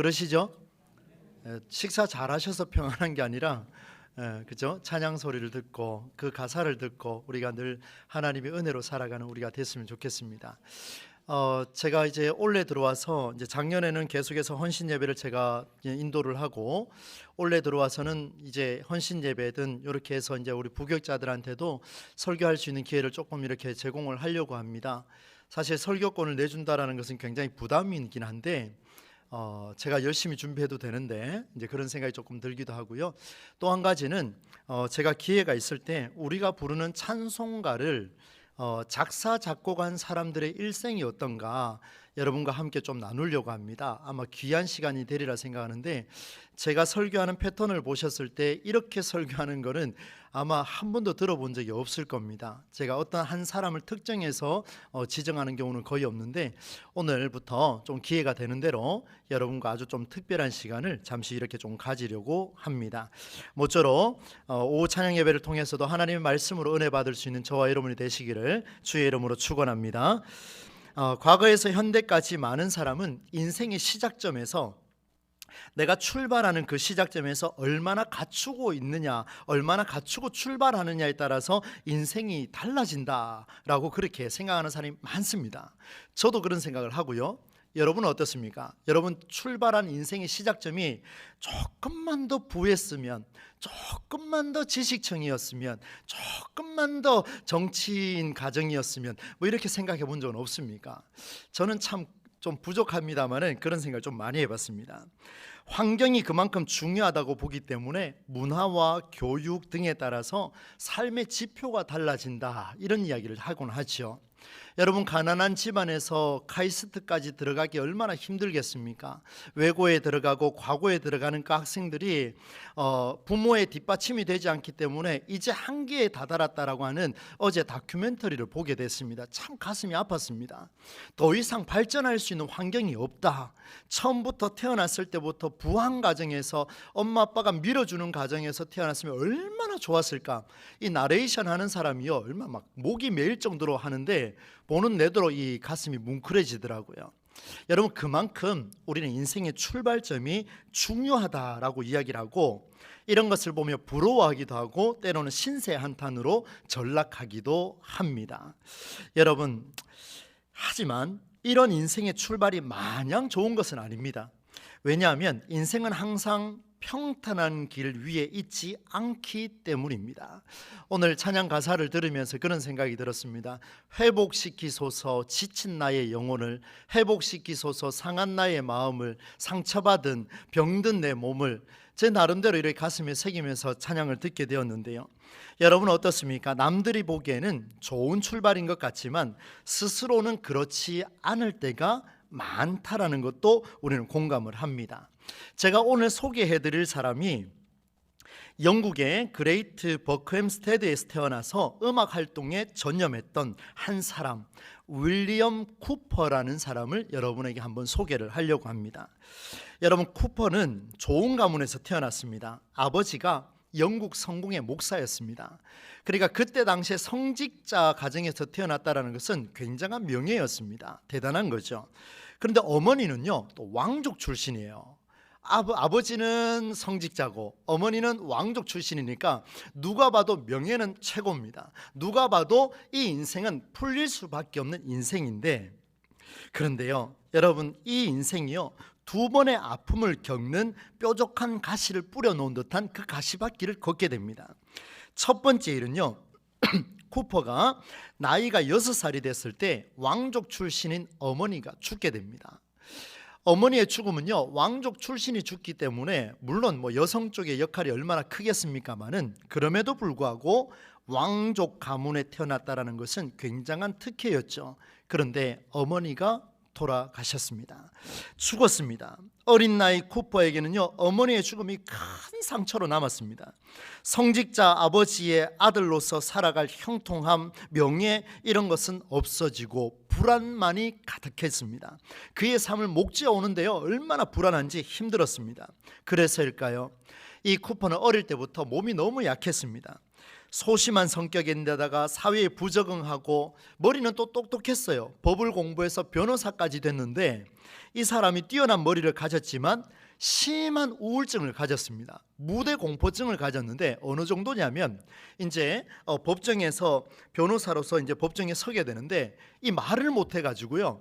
그러시죠? 에, 식사 잘하셔서 평안한 게 아니라 에, 그죠? 찬양 소리를 듣고 그 가사를 듣고 우리가 늘 하나님의 은혜로 살아가는 우리가 됐으면 좋겠습니다. 어, 제가 이제 올해 들어와서 이제 작년에는 계속해서 헌신 예배를 제가 인도를 하고 올해 들어와서는 이제 헌신 예배든 이렇게 해서 이제 우리 부격자들한테도 설교할 수 있는 기회를 조금 이렇게 제공을 하려고 합니다. 사실 설교권을 내준다라는 것은 굉장히 부담이긴 한데 어, 제가 열심히 준비해도 되는데 이제 그런 생각이 조금 들기도 하고요. 또 한 가지는 어, 제가 기회가 있을 때 우리가 부르는 찬송가를 어, 작사 작곡한 사람들의 일생이 어떤가 여러분과 함께 좀 나누려고 합니다. 아마 귀한 시간이 되리라 생각하는데 제가 설교하는 패턴을 보셨을 때 이렇게 설교하는 거는 아마 한 번도 들어본 적이 없을 겁니다. 제가 어떤 한 사람을 특정해서 어, 지정하는 경우는 거의 없는데 오늘부터 좀 기회가 되는 대로 여러분과 아주 좀 특별한 시간을 잠시 이렇게 좀 가지려고 합니다. 모쪼록 어, 오후 찬양 예배를 통해서도 하나님의 말씀으로 은혜 받을 수 있는 저와 여러분이 되시기를 주의 이름으로 축원합니다. 어, 과거에서 현대까지 많은 사람은 인생의 시작점에서 내가 출발하는 그 시작점에서 얼마나 갖추고 있느냐, 얼마나 갖추고 출발하느냐에 따라서 인생이 달라진다라고 그렇게 생각하는 사람이 많습니다. 저도 그런 생각을 하고요. 여러분은 어떻습니까? 여러분 출발한 인생의 시작점이 조금만 더 부했으면, 조금만 더 지식청이었으면, 조금만 더 정치인 가정이었으면, 뭐 이렇게 생각해 본 적은 없습니까? 저는 참 좀 부족합니다만은 그런 생각을 좀 많이 해봤습니다. 환경이 그만큼 중요하다고 보기 때문에 문화와 교육 등에 따라서 삶의 지표가 달라진다 이런 이야기를 하곤 하죠. 여러분 가난한 집안에서 카이스트까지 들어가기 얼마나 힘들겠습니까? 외고에 들어가고 과고에 들어가는 그 학생들이 어, 부모의 뒷받침이 되지 않기 때문에 이제 한계에 다다랐다라고 하는 어제 다큐멘터리를 보게 됐습니다. 참 가슴이 아팠습니다. 더 이상 발전할 수 있는 환경이 없다. 처음부터 태어났을 때부터 부한 가정에서 엄마 아빠가 밀어주는 가정에서 태어났으면 얼마나 좋았을까? 이 나레이션 하는 사람이요 얼마 막 목이 메일 정도로 하는데 보는 내도록 이 가슴이 뭉클해지더라고요. 여러분 그만큼 우리는 인생의 출발점이 중요하다라고 이야기를 하고 이런 것을 보며 부러워하기도 하고 때로는 신세 한탄으로 전락하기도 합니다. 여러분 하지만 이런 인생의 출발이 마냥 좋은 것은 아닙니다. 왜냐하면 인생은 항상 평탄한 길 위에 있지 않기 때문입니다. 오늘 찬양 가사를 들으면서 그런 생각이 들었습니다. 회복시키소서 지친 나의 영혼을 회복시키소서 상한 나의 마음을 상처받은 병든 내 몸을 제 나름대로 이렇게 가슴에 새기면서 찬양을 듣게 되었는데요. 여러분 어떻습니까? 남들이 보기에는 좋은 출발인 것 같지만 스스로는 그렇지 않을 때가 많다라는 것도 우리는 공감을 합니다. 제가 오늘 소개해 드릴 사람이 영국의 그레이트 버크햄스테드에서 태어나서 음악 활동에 전념했던 한 사람 윌리엄 쿠퍼라는 사람을 여러분에게 한번 소개를 하려고 합니다. 여러분 쿠퍼는 좋은 가문에서 태어났습니다. 아버지가 영국 성공의 목사였습니다. 그러니까 그때 당시에 성직자 가정에서 태어났다라는 것은 굉장한 명예였습니다. 대단한 거죠. 그런데 어머니는요 또 왕족 출신이에요. 아버, 아버지는 성직자고 어머니는 왕족 출신이니까 누가 봐도 명예는 최고입니다. 누가 봐도 이 인생은 풀릴 수밖에 없는 인생인데 그런데요, 여러분 이 인생이요 두 번의 아픔을 겪는 뾰족한 가시를 뿌려놓은 듯한 그 가시밭길을 걷게 됩니다. 첫 번째 일은요. 쿠퍼가 나이가 여섯 살이 됐을 때 왕족 출신인 어머니가 죽게 됩니다. 어머니의 죽음은요 왕족 출신이 죽기 때문에 물론 뭐 여성 쪽의 역할이 얼마나 크겠습니까마는 그럼에도 불구하고 왕족 가문에 태어났다라는 것은 굉장한 특혜였죠. 그런데 어머니가 돌아가셨습니다. 죽었습니다. 어린 나이 쿠퍼에게는요 어머니의 죽음이 큰 상처로 남았습니다. 성직자 아버지의 아들로서 살아갈 형통함, 명예 이런 것은 없어지고 불안만이 가득했습니다. 그의 삶을 목지어 오는데요 얼마나 불안한지 힘들었습니다. 그래서일까요? 이 쿠퍼는 어릴 때부터 몸이 너무 약했습니다. 소심한 성격인데다가 사회에 부적응하고 머리는 또 똑똑했어요. 법을 공부해서 변호사까지 됐는데 이 사람이 뛰어난 머리를 가졌지만 심한 우울증을 가졌습니다. 무대 공포증을 가졌는데 어느 정도냐면 이제 어, 법정에서 변호사로서 이제 법정에 서게 되는데 이 말을 못 해가지고요.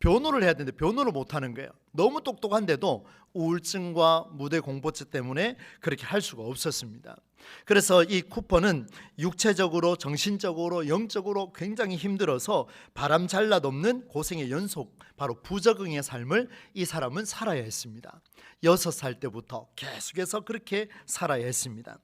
변호를 해야 되는데 변호를 못 하는 거예요. 너무 똑똑한데도 우울증과 무대 공포증 때문에 그렇게 할 수가 없었습니다. 그래서 이 쿠퍼는 육체적으로, 정신적으로, 영적으로 굉장히 힘들어서 바람 잘라 넘는 고생의 연속, 바로 부적응의 삶을 이 사람은 살아야 했습니다. 여섯 살 때부터 계속해서 그렇게 살아야 했습니다.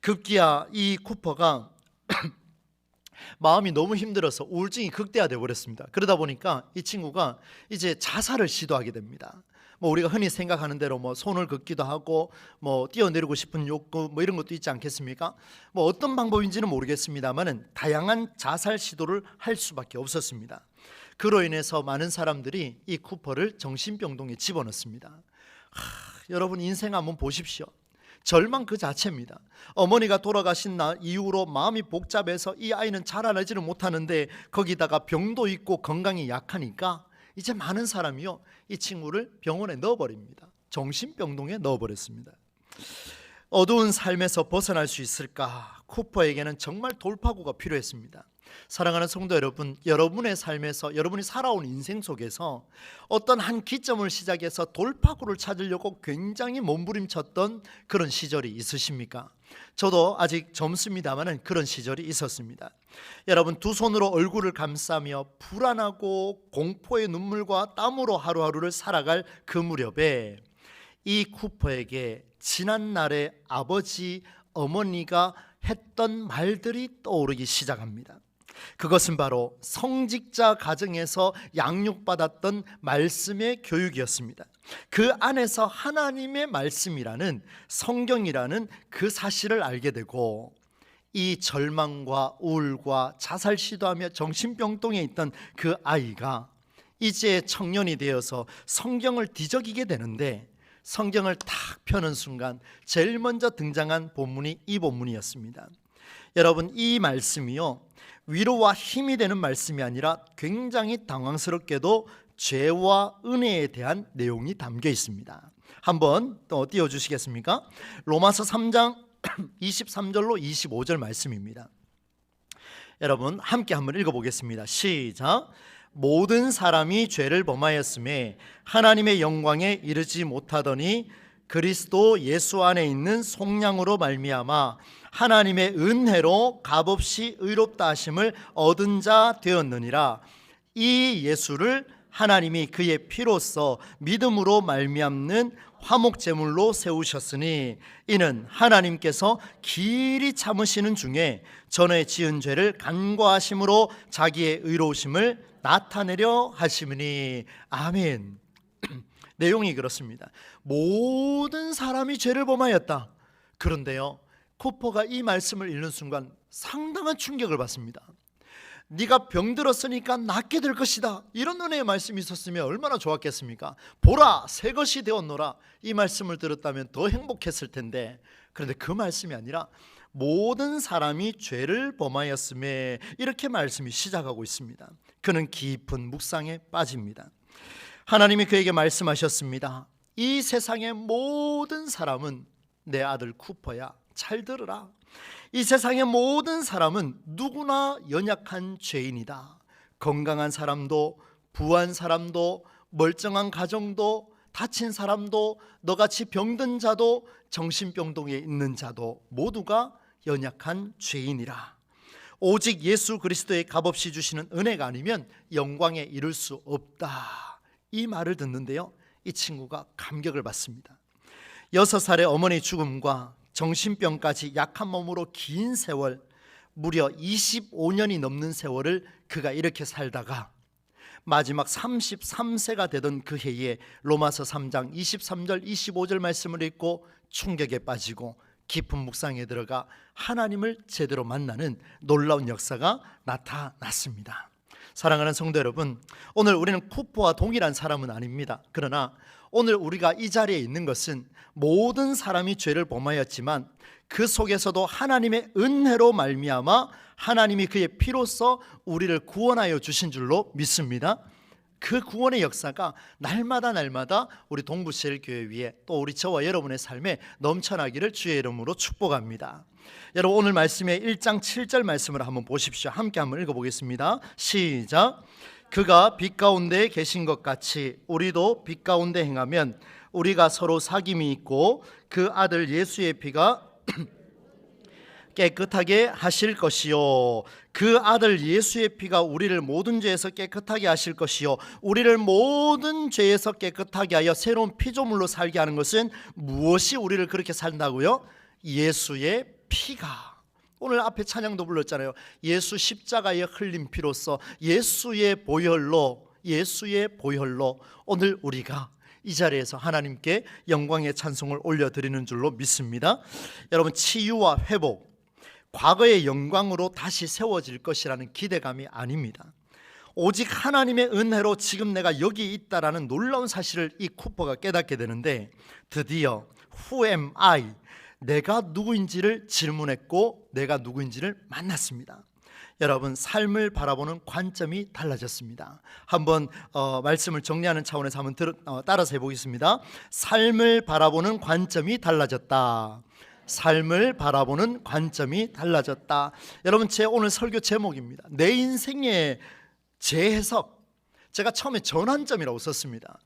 급기야 이 쿠퍼가 마음이 너무 힘들어서 우울증이 극대화되어 버렸습니다. 그러다 보니까 이 친구가 이제 자살을 시도하게 됩니다. 뭐 우리가 흔히 생각하는 대로 뭐 손을 긋기도 하고 뭐 뛰어내리고 싶은 욕구 뭐 이런 것도 있지 않겠습니까? 뭐 어떤 방법인지는 모르겠습니다만은 다양한 자살 시도를 할 수밖에 없었습니다. 그로 인해서 많은 사람들이 이 쿠퍼를 정신병동에 집어넣습니다. 하, 여러분 인생 한번 보십시오. 절망 그 자체입니다. 어머니가 돌아가신 날 이후로 마음이 복잡해서 이 아이는 자라나지를 못하는데 거기다가 병도 있고 건강이 약하니까 이제 많은 사람이요 이 친구를 병원에 넣어버립니다. 정신병동에 넣어버렸습니다. 어두운 삶에서 벗어날 수 있을까? 쿠퍼에게는 정말 돌파구가 필요했습니다. 사랑하는 성도 여러분, 여러분의 삶에서 여러분이 살아온 인생 속에서 어떤 한 기점을 시작해서 돌파구를 찾으려고 굉장히 몸부림쳤던 그런 시절이 있으십니까? 저도 아직 젊습니다만은 그런 시절이 있었습니다. 여러분 두 손으로 얼굴을 감싸며 불안하고 공포의 눈물과 땀으로 하루하루를 살아갈 그 무렵에 이 쿠퍼에게 지난 날의 아버지 어머니가 했던 말들이 떠오르기 시작합니다. 그것은 바로 성직자 가정에서 양육받았던 말씀의 교육이었습니다. 그 안에서 하나님의 말씀이라는 성경이라는 그 사실을 알게 되고 이 절망과 우울과 자살 시도하며 정신병동에 있던 그 아이가 이제 청년이 되어서 성경을 뒤적이게 되는데 성경을 탁 펴는 순간 제일 먼저 등장한 본문이 이 본문이었습니다. 여러분 이 말씀이요 위로와 힘이 되는 말씀이 아니라 굉장히 당황스럽게도 죄와 은혜에 대한 내용이 담겨 있습니다. 한번 또 띄워 주시겠습니까? 로마서 3장 23절로 25절 말씀입니다. 여러분 함께 한번 읽어 보겠습니다. 시작. 모든 사람이 죄를 범하였음에 하나님의 영광에 이르지 못하더니 그리스도 예수 안에 있는 속량으로 말미암아 하나님의 은혜로 값없이 의롭다 하심을 얻은 자 되었느니라 이 예수를 하나님이 그의 피로써 믿음으로 말미암는 화목 제물로 세우셨으니 이는 하나님께서 길이 참으시는 중에 전에 지은 죄를 간과하심으로 자기의 의로우심을 나타내려 하심이니 아멘. 내용이 그렇습니다. 모든 사람이 죄를 범하였다. 그런데요. 쿠퍼가 이 말씀을 읽는 순간 상당한 충격을 받습니다. 네가 병들었으니까 낫게 될 것이다. 이런 은혜의 말씀이 있었으면 얼마나 좋았겠습니까? 보라, 새 것이 되었노라. 이 말씀을 들었다면 더 행복했을 텐데. 그런데 그 말씀이 아니라 모든 사람이 죄를 범하였음에 이렇게 말씀이 시작하고 있습니다. 그는 깊은 묵상에 빠집니다. 하나님이 그에게 말씀하셨습니다. 이 세상의 모든 사람은 내 아들 쿠퍼야. 잘 들으라. 이 세상의 모든 사람은 누구나 연약한 죄인이다. 건강한 사람도 부한 사람도 멀쩡한 가정도 다친 사람도 너같이 병든 자도 정신병동에 있는 자도 모두가 연약한 죄인이라. 오직 예수 그리스도의 값없이 주시는 은혜가 아니면 영광에 이를 수 없다. 이 말을 듣는데요. 이 친구가 감격을 받습니다. 여섯 살의 어머니 죽음과 정신병까지 약한 몸으로 긴 세월 무려 25년이 넘는 세월을 그가 이렇게 살다가 마지막 33세가 되던 그 해에 로마서 3장 23절 25절 말씀을 읽고 충격에 빠지고 깊은 묵상에 들어가 하나님을 제대로 만나는 놀라운 역사가 나타났습니다. 사랑하는 성도 여러분, 오늘 우리는 쿠퍼와 동일한 사람은 아닙니다. 그러나 오늘 우리가 이 자리에 있는 것은 모든 사람이 죄를 범하였지만 그 속에서도 하나님의 은혜로 말미암아 하나님이 그의 피로써 우리를 구원하여 주신 줄로 믿습니다. 그 구원의 역사가 날마다 날마다 우리 동부시엘 교회 위에 또 우리 저와 여러분의 삶에 넘쳐나기를 주의 이름으로 축복합니다. 여러분 오늘 말씀의 1장 7절 말씀을 한번 보십시오. 함께 한번 읽어보겠습니다. 시작. 그가 빛 가운데 계신 것 같이 우리도 빛 가운데 행하면 우리가 서로 사귐이 있고 그 아들 예수의 피가 깨끗하게 하실 것이요. 그 아들 예수의 피가 우리를 모든 죄에서 깨끗하게 하실 것이요. 우리를 모든 죄에서 깨끗하게 하여 새로운 피조물로 살게 하는 것은 무엇이 우리를 그렇게 산다고요? 예수의 피가 오늘 앞에 찬양도 불렀잖아요. 예수 십자가의 흘린 피로써 예수의 보혈로 예수의 보혈로 오늘 우리가 이 자리에서 하나님께 영광의 찬송을 올려드리는 줄로 믿습니다. 여러분 치유와 회복 과거의 영광으로 다시 세워질 것이라는 기대감이 아닙니다. 오직 하나님의 은혜로 지금 내가 여기 있다라는 놀라운 사실을 이 쿠퍼가 깨닫게 되는데 드디어 I? 내가 누구인지를 질문했고 내가 누구인지를 만났습니다. 여러분 삶을 바라보는 관점이 달라졌습니다. 한번 어, 말씀을 정리하는 차원에서 한번 들, 어, 따라서 해보겠습니다. 삶을 바라보는 관점이 달라졌다. 삶을 바라보는 관점이 달라졌다. 여러분 제 오늘 설교 제목입니다. 내 인생의 재해석. 제가 처음에 전환점이라고 썼습니다.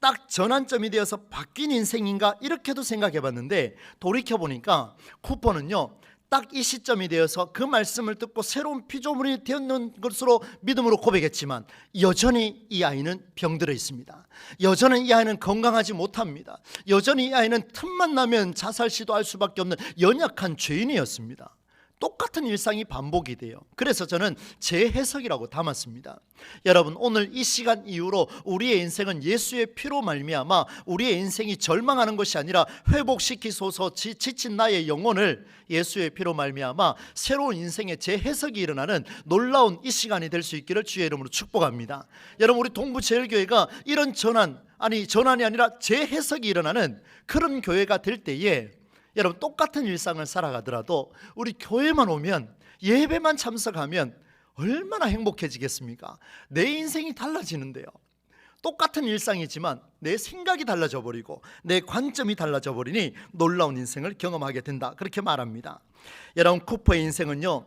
딱 전환점이 되어서 바뀐 인생인가 이렇게도 생각해 봤는데 돌이켜 보니까 쿠퍼는요. 딱 이 시점이 되어서 그 말씀을 듣고 새로운 피조물이 되었는 것으로 믿음으로 고백했지만 여전히 이 아이는 병들어 있습니다. 여전히 이 아이는 건강하지 못합니다. 여전히 이 아이는 틈만 나면 자살 시도할 수밖에 없는 연약한 죄인이었습니다. 똑같은 일상이 반복이 돼요. 그래서 저는 제 해석이라고 담았습니다. 여러분 오늘 이 시간 이후로 우리의 인생은 예수의 피로 말미암아 우리의 인생이 절망하는 것이 아니라 회복시키소서 지, 지친 나의 영혼을 예수의 피로 말미암아 새로운 인생의 재해석이 일어나는 놀라운 이 시간이 될 수 있기를 주의 이름으로 축복합니다. 여러분 우리 동부제일교회가 이런 전환 아니 전환이 아니라 재해석이 일어나는 그런 교회가 될 때에 여러분 똑같은 일상을 살아가더라도 우리 교회만 오면 예배만 참석하면 얼마나 행복해지겠습니까? 내 인생이 달라지는데요. 똑같은 일상이지만 내 생각이 달라져 버리고 내 관점이 달라져 버리니 놀라운 인생을 경험하게 된다. 그렇게 말합니다. 여러분 쿠퍼의 인생은요.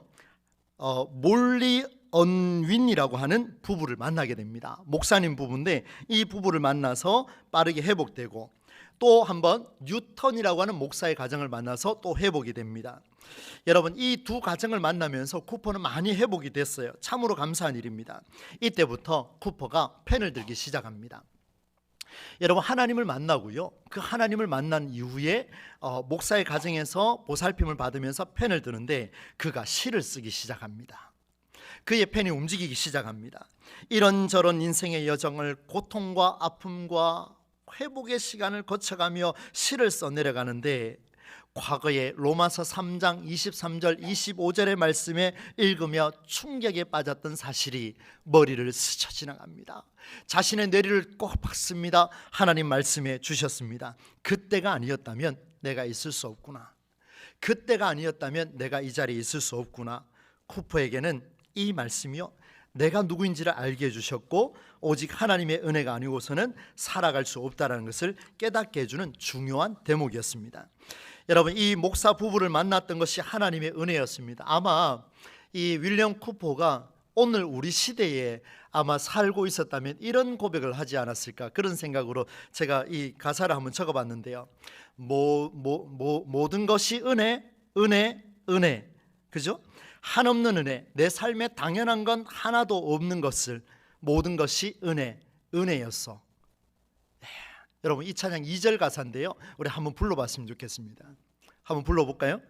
어, 몰리 언윈이라고 하는 부부를 만나게 됩니다. 목사님 부부인데 이 부부를 만나서 빠르게 회복되고 또 한번 뉴턴이라고 하는 목사의 가정을 만나서 또 회복이 됩니다. 여러분 이 두 가정을 만나면서 쿠퍼는 많이 회복이 됐어요. 참으로 감사한 일입니다. 이때부터 쿠퍼가 펜을 들기 시작합니다. 여러분 하나님을 만나고요. 그 하나님을 만난 이후에 어, 목사의 가정에서 보살핌을 받으면서 펜을 드는데 그가 시를 쓰기 시작합니다. 그의 펜이 움직이기 시작합니다. 이런저런 인생의 여정을 고통과 아픔과 회복의 시간을 거쳐가며 시를 써 내려가는데 과거의 로마서 3장 23절 25절의 말씀에 읽으며 충격에 빠졌던 사실이 머리를 스쳐 지나갑니다. 자신의 뇌리를 꼭 박습니다. 하나님 말씀해 주셨습니다. 그때가 아니었다면 내가 있을 수 없구나. 그때가 아니었다면 내가 이 자리에 있을 수 없구나. 쿠퍼에게는 이 말씀이요 내가 누구인지를 알게 해주셨고 오직 하나님의 은혜가 아니고서는 살아갈 수 없다라는 것을 깨닫게 해주는 중요한 대목이었습니다. 여러분 이 목사 부부를 만났던 것이 하나님의 은혜였습니다. 아마 이 윌리엄 쿠퍼가 오늘 우리 시대에 아마 살고 있었다면 이런 고백을 하지 않았을까 그런 생각으로 제가 이 가사를 한번 적어봤는데요. 모, 모, 모, 모든 것이 은혜, 은혜, 은혜, 그죠? 한없는 은혜, 내 삶에 당연한 건 하나도 없는 것을 모든 것이 은혜, 은혜였어. 네. 여러분 이 찬양 2절 가사인데요. 우리 한번 불러봤으면 좋겠습니다. 한번 불러볼까요?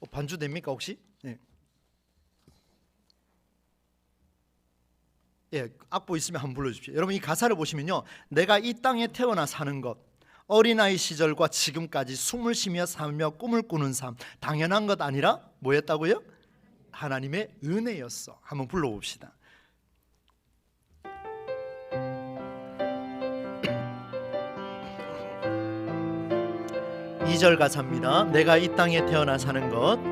어, 반주 됩니까 혹시? 네. 예, 악보 있으면 한번 불러주십시오. 여러분 이 가사를 보시면요, 내가 이 땅에 태어나 사는 것, 어린아이 시절과 지금까지 숨을 쉬며 살며 꿈을 꾸는 삶 당연한 것 아니라 뭐였다고요? 하나님의 은혜였어. 한번 불러봅시다. 이절 가사입니다. 내가 이 땅에 태어나 사는 것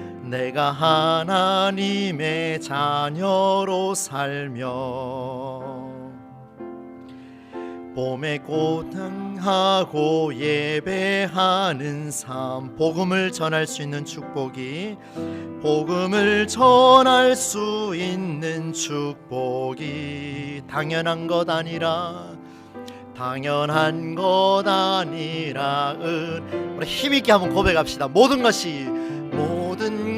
내가 하나님의 자녀로 살며 봄에 고등하고 예배하는 삶 복음을 전할 수 있는 축복이 복음을 전할 수 있는 축복이 당연한 것 아니라 당연한 것 아니라 은 우리 힘있게 한번 고백합시다. 모든 것이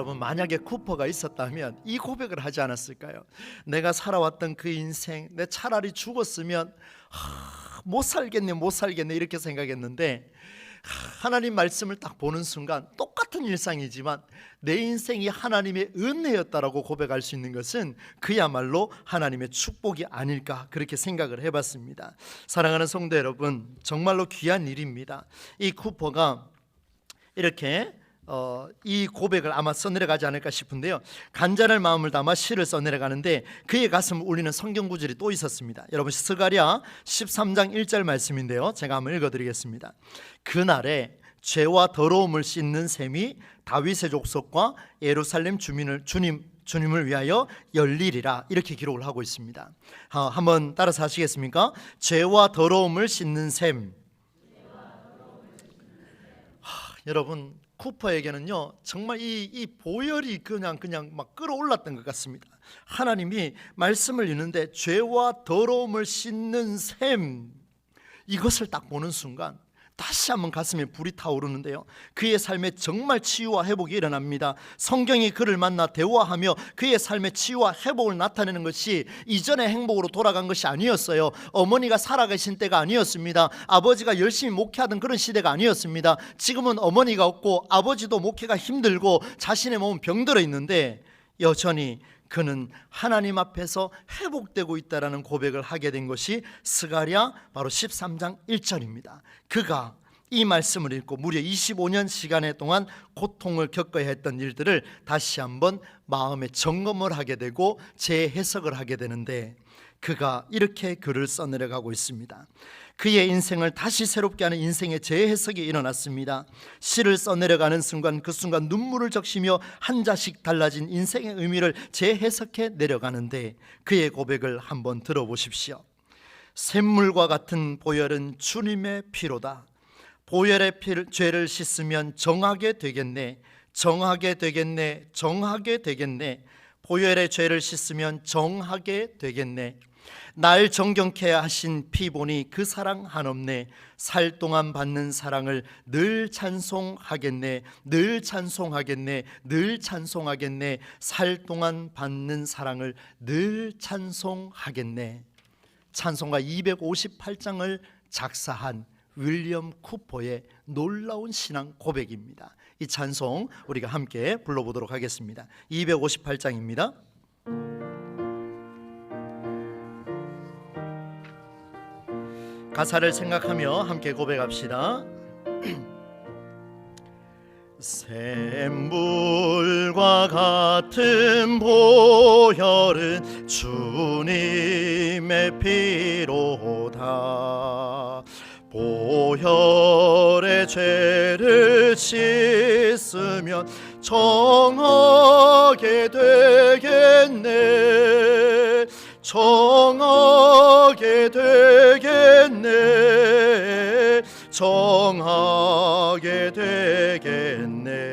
여러분 만약에 쿠퍼가 있었다면 이 고백을 하지 않았을까요? 내가 살아왔던 그 인생 내 차라리 죽었으면 하, 못 살겠네 못 살겠네 이렇게 생각했는데 하, 하나님 말씀을 딱 보는 순간 똑같은 일상이지만 내 인생이 하나님의 은혜였다라고 고백할 수 있는 것은 그야말로 하나님의 축복이 아닐까 그렇게 생각을 해봤습니다. 사랑하는 성도 여러분 정말로 귀한 일입니다. 이 쿠퍼가 이렇게 어, 이 고백을 아마 써내려가지 않을까 싶은데요. 간절한 마음을 담아 시를 써내려가는데 그의 가슴을 울리는 성경 구절이 또 있었습니다. 여러분 스가랴 13장 1절 말씀인데요. 제가 한번 읽어드리겠습니다. 그날에 죄와 더러움을 씻는 셈이 다윗의 족속과 예루살렘 주민을 주님 주님을 위하여 열리리라 이렇게 기록을 하고 있습니다. 아, 한번 따라서 하시겠습니까? 죄와 더러움을 씻는 셈. 하, 여러분 쿠퍼에게는요 정말 이, 이 보혈이 그냥 그냥 막 끌어올랐던 것 같습니다. 하나님이 말씀을 읽는데 죄와 더러움을 씻는 셈 이것을 딱 보는 순간 다시 한번 가슴에 불이 타오르는데요. 그의 삶에 정말 치유와 회복이 일어납니다. 성경이 그를 만나 대화하며 그의 삶의 치유와 회복을 나타내는 것이 이전의 행복으로 돌아간 것이 아니었어요. 어머니가 살아계신 때가 아니었습니다. 아버지가 열심히 목회하던 그런 시대가 아니었습니다. 지금은 어머니가 없고 아버지도 목회가 힘들고 자신의 몸은 병들어 있는데 여전히 그는 하나님 앞에서 회복되고 있다라는 고백을 하게 된 것이 스가랴 바로 13장 1절입니다. 그가 이 말씀을 읽고 무려 25년 시간의 동안 고통을 겪어야 했던 일들을 다시 한번 마음에 점검을 하게 되고 재해석을 하게 되는데 그가 이렇게 글을 써내려가고 있습니다. 그의 인생을 다시 새롭게 하는 인생의 재해석이 일어났습니다. 시를 써내려가는 순간 그 순간 눈물을 적시며 한 자씩 달라진 인생의 의미를 재해석해 내려가는데 그의 고백을 한번 들어보십시오. 샘물과 같은 보혈은 주님의 피로다. 보혈의 피를, 죄를 씻으면 정하게 되겠네. 정하게 되겠네. 정하게 되겠네. 보혈의 죄를 씻으면 정하게 되겠네. 날 정경케 하신 피 보니 그 사랑 한없네. 살 동안 받는 사랑을 늘 찬송하겠네. 늘 찬송하겠네. 늘 찬송하겠네. 살 동안 받는 사랑을 늘 찬송하겠네. 찬송가 258장을 작사한 윌리엄 쿠퍼의 놀라운 신앙 고백입니다. 이 찬송 우리가 함께 불러보도록 하겠습니다. 258장입니다 가사를 생각하며 함께 고백합시다. 샘물과 같은 보혈은 주님의 피로다. 보혈의 죄를 씻으면 정하게 되겠네. 정하게 되겠네. 정하게 되겠네.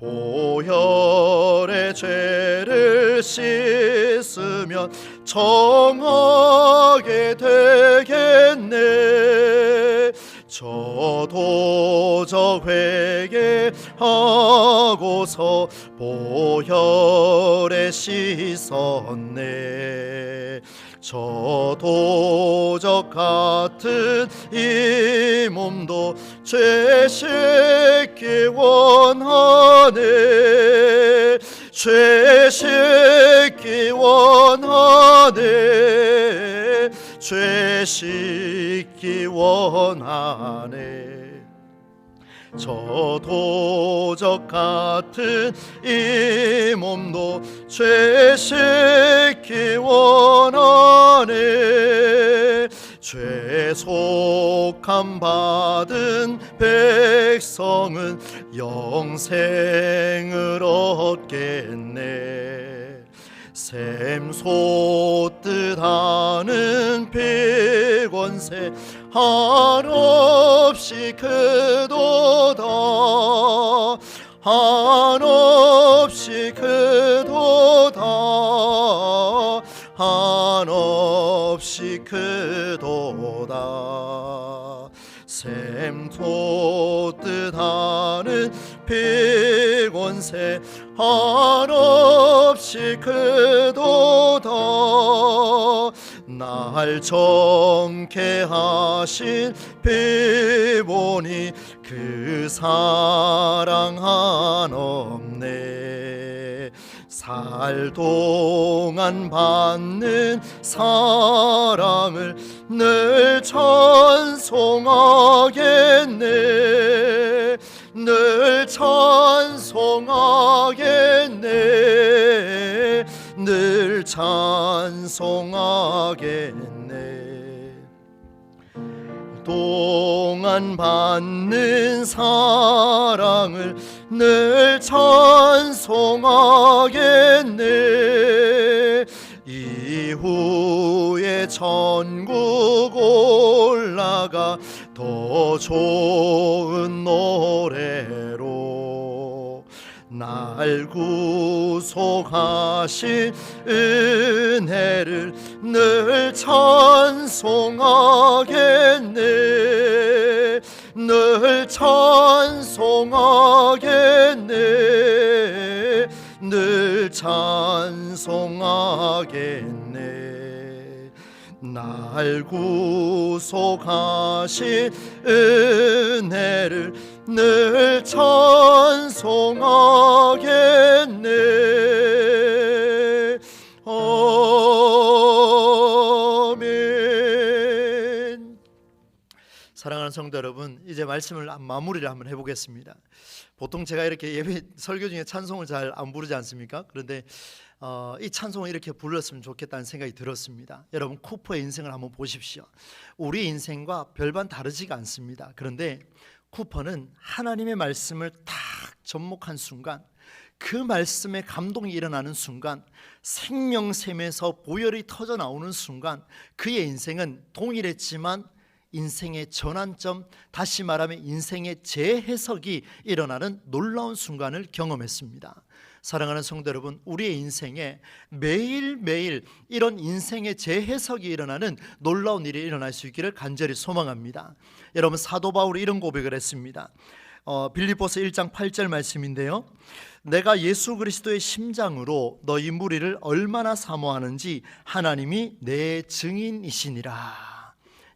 보혈의 죄를 씻으면 정하게 되겠네. 저도 저 회개하고서 보혈에 씻었네 저도 저 같은 이 몸도 죄 씻기 원하네. 죄 씻기 원하네. 죄 씻기 원하네 저도 저 같은 이 몸도 죄 씻기 원하네. 죄 속함 받은 백성은 영생을 얻겠네. 샘솟듯 하는 피권세 한없이 크도다. 한없이 크도다. 한없이 크도다. 샘솟듯 하는 피권세 한없이 크도다 날 정케 하신 피보니 그 사랑 한없네. 살 동안 받는 사랑을 늘 찬송하겠네. 늘 찬송하겠네 찬송하겠네. 동안 받는 사랑을 늘 찬송하겠네. 이후에 천국 올라가 더 좋은 노래로 날 구속하신 은혜를 늘 찬송하겠네. 늘 찬송하겠네. 늘 찬송하겠네. 날 구속하신 은혜를 늘 찬송하겠네 여러분 이제 말씀을 마무리를 한번 해보겠습니다 보통 제가 이렇게 예배 설교 중에 찬송을 잘 안 부르지 않습니까? 그런데 어, 이 찬송을 이렇게 불렀으면 좋겠다는 생각이 들었습니다. 여러분 쿠퍼의 인생을 한번 보십시오. 우리 인생과 별반 다르지가 않습니다. 그런데 쿠퍼는 하나님의 말씀을 딱 접목한 순간 그 말씀에 감동이 일어나는 순간 생명샘에서 보혈이 터져 나오는 순간 그의 인생은 동일했지만 인생의 전환점 다시 말하면 인생의 재해석이 일어나는 놀라운 순간을 경험했습니다. 사랑하는 성도 여러분, 우리의 인생에 매일매일 이런 인생의 재해석이 일어나는 놀라운 일이 일어날 수 있기를 간절히 소망합니다. 여러분 사도 바울이 이런 고백을 했습니다. 어, 빌립보서 1장 8절 말씀인데요. 내가 예수 그리스도의 심장으로 너희 무리를 얼마나 사모하는지 하나님이 내 증인이시니라.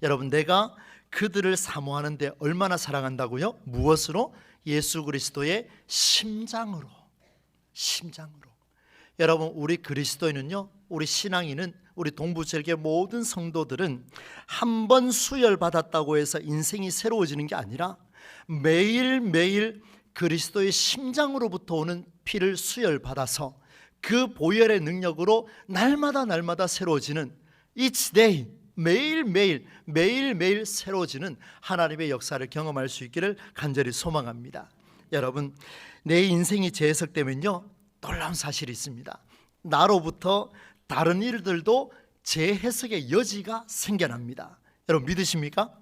여러분 내가 그들을 사모하는데 얼마나 사랑한다고요? 무엇으로? 예수 그리스도의 심장으로. 심장으로. 여러분 우리 그리스도인은요. 우리 신앙인은 우리 동부절개 모든 성도들은 한 번 수혈 받았다고 해서 인생이 새로워지는 게 아니라 매일매일 그리스도의 심장으로부터 오는 피를 수혈 받아서 그 보혈의 능력으로 날마다 날마다 새로워지는 each day 매일매일 매일매일 새로워지는 하나님의 역사를 경험할 수 있기를 간절히 소망합니다. 여러분 내 인생이 재해석되면요 놀라운 사실이 있습니다. 나로부터 다른 일들도 재해석의 여지가 생겨납니다. 여러분 믿으십니까?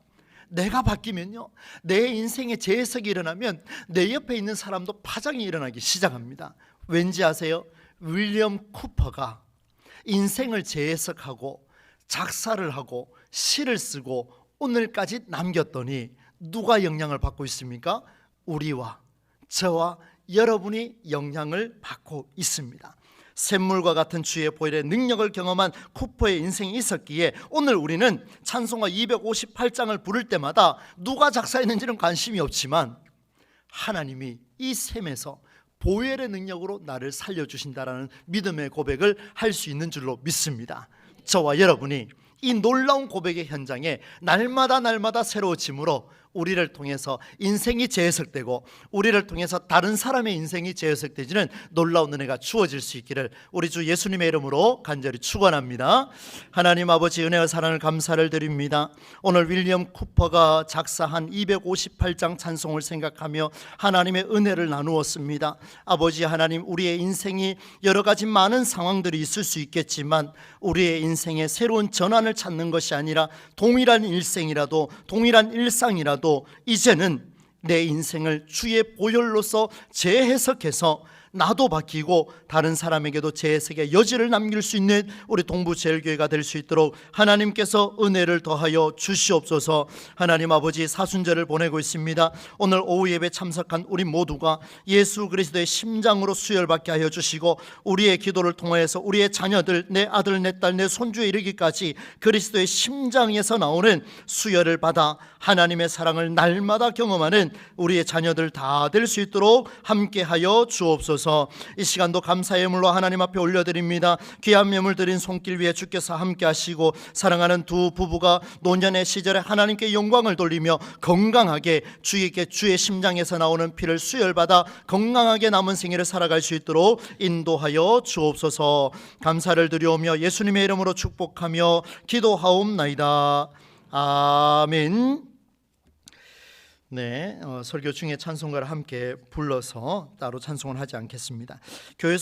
내가 바뀌면요, 내 인생에 재해석이 일어나면 내 옆에 있는 사람도 파장이 일어나기 시작합니다. 왠지 아세요? 윌리엄 쿠퍼가 인생을 재해석하고 작사를 하고 시를 쓰고 오늘까지 남겼더니 누가 영향을 받고 있습니까? 우리와 저와 여러분이 영향을 받고 있습니다. 샘물과 같은 주의 보혈의 능력을 경험한 쿠퍼의 인생이 있었기에 오늘 우리는 찬송가 258장을 부를 때마다 누가 작사했는지는 관심이 없지만 하나님이 이 샘에서 보혈의 능력으로 나를 살려주신다라는 믿음의 고백을 할 수 있는 줄로 믿습니다. 저와 여러분이 이 놀라운 고백의 현장에 날마다 날마다 새로워짐으로 우리를 통해서 인생이 재해석되고 우리를 통해서 다른 사람의 인생이 재해석되지는 놀라운 은혜가 주어질 수 있기를 우리 주 예수님의 이름으로 간절히 축원합니다. 하나님 아버지 은혜와 사랑을 감사를 드립니다. 오늘 윌리엄 쿠퍼가 작사한 258장 찬송을 생각하며 하나님의 은혜를 나누었습니다. 아버지 하나님 우리의 인생이 여러 가지 많은 상황들이 있을 수 있겠지만 우리의 인생에 새로운 전환을 찾는 것이 아니라 동일한 일생이라도 동일한 일상이라도 이제는 내 인생을 주의 보혈로서 재해석해서 나도 바뀌고 다른 사람에게도 재해석의 여지를 남길 수 있는 우리 동부제일교회가 될 수 있도록 하나님께서 은혜를 더하여 주시옵소서. 하나님 아버지 사순절을 보내고 있습니다. 오늘 오후 예배 참석한 우리 모두가 예수 그리스도의 심장으로 수혈받게 하여 주시고 우리의 기도를 통하여서 우리의 자녀들 내 아들 내 딸 내 손주에 이르기까지 그리스도의 심장에서 나오는 수혈을 받아 하나님의 사랑을 날마다 경험하는 우리의 자녀들 다 될 수 있도록 함께하여 주옵소서. 이 시간도 감사의 물로 하나님 앞에 올려드립니다. 귀한 예물 드린 손길 위에 주께서 함께하시고 사랑하는 두 부부가 노년의 시절에 하나님께 영광을 돌리며 건강하게 주에게 주의 심장에서 나오는 피를 수혈받아 건강하게 남은 생애를 살아갈 수 있도록 인도하여 주옵소서. 감사를 드리오며 예수님의 이름으로 축복하며 기도하옵나이다. 아멘 네, 어, 설교 중에 찬송가를 함께 불러서 따로 찬송을 하지 않겠습니다. 교회 소